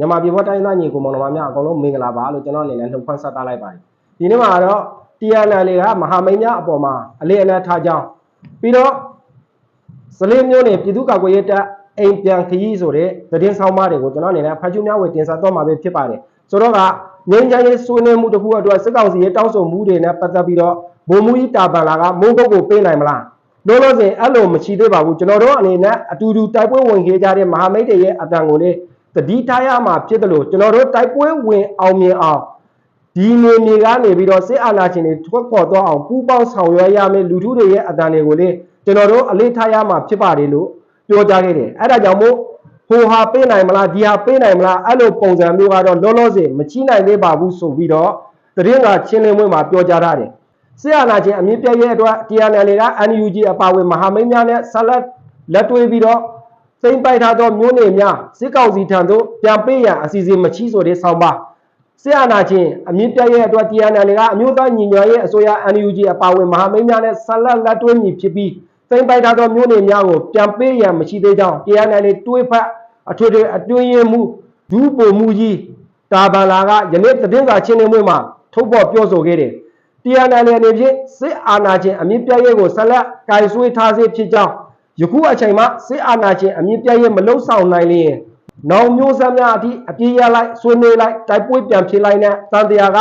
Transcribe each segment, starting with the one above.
မြန်မာပြည်ပေါ်တိုင်းသားညီကိုမောင်နှမများအကုန်လုံးမင်္ဂလာပါလို့ကျွန်တော်အနေနဲ့နှုတ်ခွန်းဆက်တာလိုက်ပါတယ်ဒီနေ့မှာတော့ TNL တွေကမဟာမိတ်များအပေါ်မှာအလေးအနက်ထားကြောင်းပြီးတော့စလင်းမျိုးနဲ့ပြည်သူ့ကာကွယ်ရေးတပ်အိမ်ပြန်ခရီးဆိုတဲ့သတင်းဆောင်မတွေကိုကျွန်တော်အနေနဲ့ဖတ်ချူးများဝေတင်ဆက်တော့မှာပဲဖြစ်ပါတယ်ဆိုတော့ကငင်းချမ်းရေးဆွေးနွေးမှုတစ်ခုအတွက်စစ်ကောင်စီရဲ့တောင်းဆိုမှုတွေနဲ့ပတ်သက်ပြီးတော့ဘုံမူကြီးတာပန်လာကမုန်းကုတ်ကိုပေးနိုင်မလားလို့လို့ဆိုရင်အဲ့လိုမရှိသေးပါဘူးကျွန်တော်တို့အနေနဲ့အတူတူတိုက်ပွဲဝင်ခဲ့ကြတဲ့မဟာမိတ်တွေရဲ့အတန်ကိုလေ တတိထားရမှာဖြစ်တယ်လို့ကျွန်တော်တို့တိုက်ပွဲဝင်အောင်မြင်အောင်ဒီနေမြေကနေပြီးတော့စစ်အာဏာရှင်တွေထွက်ပေါ်တော့အောင်ပူးပေါင်းဆောင်ရွက်ရမယ်လူထုတွေရဲ့အတန်တွေကိုလေကျွန်တော်တို့အလေးထားရမှာဖြစ်ပါတယ်လို့ပြောကြားခဲ့တယ်အဲ့ဒါကြောင့်မို့ဟိုဟာပေးနိုင်မလားဒီဟာပေးနိုင်မလားအဲ့လိုပုံစံမျိုးကတော့လောလောဆယ်မချိနိုင်သေးပါဘူးဆိုပြီးတော့သတင်းကချင်းလင်းပွဲမှာပြောကြားထားတယ်ဆရာနာချင်းအမြင့်ပြည့်ရဲ့အတွက် TNL တွေက NUG အပါအဝင်မဟာမိတ်များနဲ့ဆက်လက်လက်တွဲပြီးတော့ စိမ့်ပိုက်ထားသောမျိုးနေများစစ်ကောင်စီထံသို့ပြန်ပေးရန်အစီအစဉ်မချီဆိုတဲ့ဆောင်းပါဆရာနာချင်းအမြင့်ပြည့်ရဲ့အတွက် TNL တွေကအမျိုးသားညီညွတ်ရေးအစိုးရ NUG အပါအဝင်မဟာမိတ်များနဲ့ဆက်လက်လက်တွဲမည်ဖြစ်ပြီးစိမ့်ပိုက်ထားသောမျိုးနေများကိုပြန်ပေးရန်မရှိသေးကြောင်း TNL တွေးဖက်အထွေထွေအတွင်းရင်မှုဒူးပုံမှုကြီးတာဗန်လာကယနေ့သတင်းစာချင်းလင်းပွဲမှာထုတ်ဖော်ပြောဆိုခဲ့တယ်။ TNL အနေဖြင့်စစ်အာဏာရှင်အမြင့်ပြည့်ရဲ့ကိုဆက်လက်ကင်ဆွေးထားစေဖြစ်ကြောင်း ယခုအချိန်မှာစစ်အာဏာရှင်အမြင့်ပြည့်ရဲ့မလုံဆောင်နိုင်လျင်နောင်မျိုးဆက်များအထိအပြေးရလိုက်ဆွေးနွေးလိုက်တိုက်ပွဲပြန်ဖြစ်လိုက်တဲ့တန်တရားက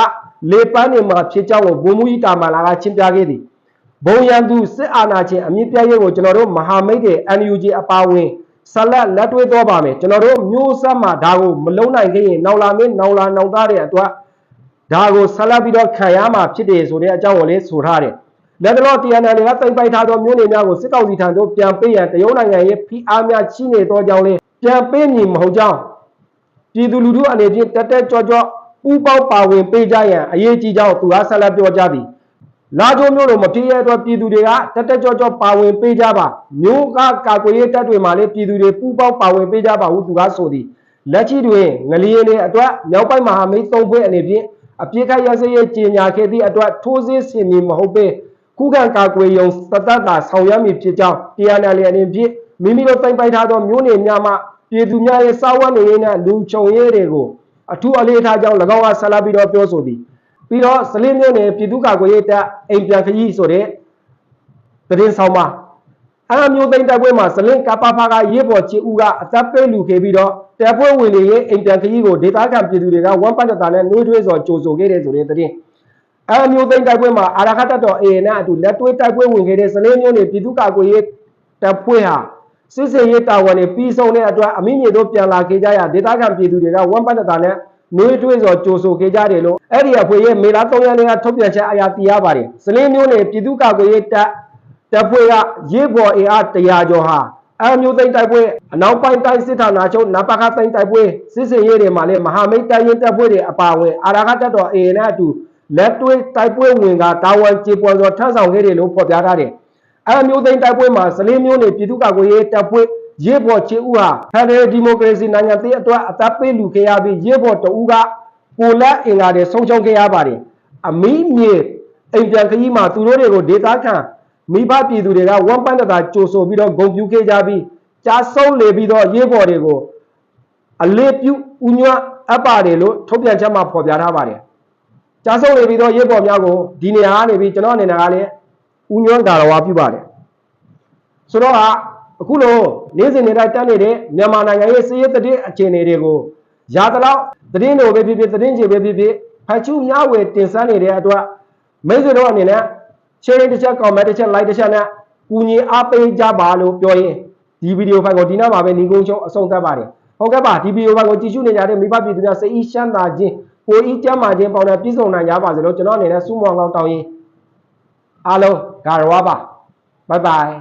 လေပန်းနေမှာဖြစ်ကြောင်းကိုဘုံမူကြီးတာမန်လာကရှင်းပြခဲ့သည်။ဘုံရန်သူစစ်အာဏာရှင်အမြင့်ပြည့်ရဲ့ကိုကျွန်တော်တို့မဟာမိတ်တွေ NUG အပါအဝင်ဆက်လက်လက်တွဲတော့ပါမယ်ကျွန်တော်တို့မျိုးဆက်မှာဒါကိုမလုံနိုင်ခဲ့ရင်နောက်လာမင်းနောက်လာနောက်သားတွေအတွက်ဒါကိုဆက်လက်ပြီးတော့ခံရမှာဖြစ်တယ်ဆိုတဲ့အကြောင်းကိုလည်းဆိုထားတယ် လက်တလော TNL တွေကတိတ်ပိုက်ထားသောမျိုးနေများကိုစစ်ကောင်စီထံသို့ပြန်ပေးရန်တရုတ်နိုင်ငံရဲ့ဖိအားများချိနေသောကြောင့်လည်းပြန်ပေးမည်မဟုတ်ကြောင်းပြည်သူလူထုအနေဖြင့်တက်တက်ကြွကြွပူးပေါင်းပါဝင်ပေးကြရန်အရေးကြီးကြောင်းသူကဆက်လက်ပြောကြားသည်လာကြိုးမျိုးလိုမဖြစ်ရတဲ့ပြည်သူတွေကတက်တက်ကြွကြွပါဝင်ပေးကြပါမျိုးကကာကွယ်ရေးတပ်တွေမှာလည်းပြည်သူတွေပူးပေါင်းပါဝင်ပေးကြပါဟုသူကဆိုသည်လက်ရှိတွင်ငလျင်တွေအတွက်မြောက်ပိုင်းမဟာမိတ်သုံးဖွဲ့အနေဖြင့်အပြစ်ခတ်ရစရေးကြေညာခဲ့သည့်အတွက်ထိုးစစ်ဆင်မည်မဟုတ်ပေ ခုခံကာကွယ်ယုံသတ္တတာဆောင်ရွက်မည်ဖြစ်ကြောင်း TNL အနေဖြင့်မိမိတို့တိုင်ပိုက်ထားသောမျိုးနေများမှပြည်သူများရဲ့စာဝတ်နေရေးနဲ့လူချုံရေးတွေကိုအထူးအလေးထားကြောင်း၎င်းကဆက်လက်ပြီးတော့ပြောဆိုသည်ပြီးတော့စလင်းမျိုးနယ်ပြည်သူ့ကာကွယ်ရေးတပ်အိမ်ပြန်ခရီးဆိုတဲ့သတင်းဆောင်ပါအဲ့အမျိုးသိန်းတိုက်ပွဲမှာဇလင်းကပဖကရေးပေါ်ချီဦးကအသက်ပေးလူခဲ့ပြီးတော့တပ်ပွဲဝင်တွေရဲ့အိမ်တန်ခကြီးကိုဒေသခံပြည်သူတွေကဝမ်ပတ်တာနဲ့နှွေးထွေးစွာကြိုဆိုခဲ့တဲ့ဆိုတဲ့သတင်း အဲ့အမျိုးသိန်းတိုက်ပွဲမှာအာရခတ်တော်အေနဲ့အတူလက်တွဲတိုက်ပွဲဝင်ခဲ့တဲ့ဇလင်းမျိုးတွေပြည်သူ့ကာကွယ်ရေးတပ်ဖွဲ့ဟာစစ်စေးရေးတာဝန်တွေပြီးဆုံးတဲ့အတွက်အမိမြေတို့ပြန်လာခဲ့ကြရဒေသခံပြည်သူတွေကဝမ်ပတ်တာနဲ့နှွေးထွေးစွာကြိုဆိုခဲ့ကြတယ်လို့အဲ့ဒီအဖွဲ့ရဲ့မေလ3ရက်နေ့ကထုတ်ပြန်ချက်အရာသိရပါတယ်ဇလင်းမျိုးတွေပြည်သူ့ကာကွယ်ရေးတပ်တပ်ဖွဲ့ကရေးပေါ်အင်အား100ကျော်ဟာအမျိုးသိန်းတိုက်ပွဲအနောက်ပိုင်းတိုင်းစစ်ဌာနချုပ်နပခသိန်းတိုက်ပွဲစစ်စင်ရေးတွေမှာလည်းမဟာမိတ်တိုင်းရင်တပ်ဖွဲ့တွေအပါအဝင်အာရခတပ်တော်အေနဲ့အတူ လက်တွဲတိုက်ပွဲဝင်ကတာဝန်ကျေပွန်စွာထမ်းဆောင်ခဲ့တယ်လို့ဖော်ပြထားတယ်။အမျိုးသိန်းတိုက်ပွဲမှာစလင်းမျိုးနယ်ပြည်သူ့ကာကွယ်ရေးတပ်ဖွဲ့ရေးပေါ်ချေဦးဟာဖက်ဒရယ်ဒီမိုကရေစီနိုင်ငံတည်အတွက်အသက်ပေးလူခဲ့ရပြီးရေးပေါ်တဦးကကိုလက်အင်္ဂါတွေဆုံးရှုံးခဲ့ရပါတယ်။အမီးမြေအိမ်ပြန်ခကြီးမှာသူတို့တွေကိုဒေသခံမိဘပြည်သူတွေကဝမ်ပန်းတတာကြိုဆိုပြီးတော့ဂုံပြူခဲ့ကြပြီးကြားဆုံးလေပြီးတော့ရေးပေါ်တွေကိုအလေးပြုဥညွတ်အပ်ပါတယ်လို့ထုတ်ပြန်ချက်မှာဖော်ပြထားပါတယ်။ ကြားဆုံးလေပြီးတော့ရေးပေါ်များကိုဒီနေရာကနေပြီးကျွန်တော်အနေနဲ့ကလည်းဥညွတ်ကာရဝါပြုပါတယ်။ဆိုတော့အခုလိုနေ့စဉ်နေ့တိုင်းတက်နေတဲ့မြန်မာနိုင်ငံရဲ့စည်ရေးတည်အခြေအနေတွေကိုရာတလောက်သတင်းတွေပဲဖြစ်ဖြစ်သတင်းကြေပဲဖြစ်ဖြစ်ဖတ်ချူမျှဝေတင်ဆက်နေတဲ့အတွက်မိတ်ဆွေတို့အနေနဲ့ share တစ်ချက် comment တစ်ချက် like တစ်ချက်နဲ့ကူညီအားပေးကြပါလို့ပြောရင်ဒီဗီဒီယိုဖိုင်ကိုဒီနောက်မှာပဲညီကုန်းချုံအဆုံးသတ်ပါတယ်ဟုတ်ကဲ့ပါဒီဗီဒီယိုဖိုင်ကိုကြည့်ရှုနေကြတဲ့မိဘပြည်သူများစိတ်ဤရှမ်းသာခြင်း ကိုယ်ဤကျမ်းမာခြင်းပေါင်းတဲ့ပြည့်စုံနိုင်ကြပါစေလို့ကျွန်တော်အနေနဲ့ဆုမွန်ကောင်းတောင်းရင်အားလုံးဂါရဝပါ bye bye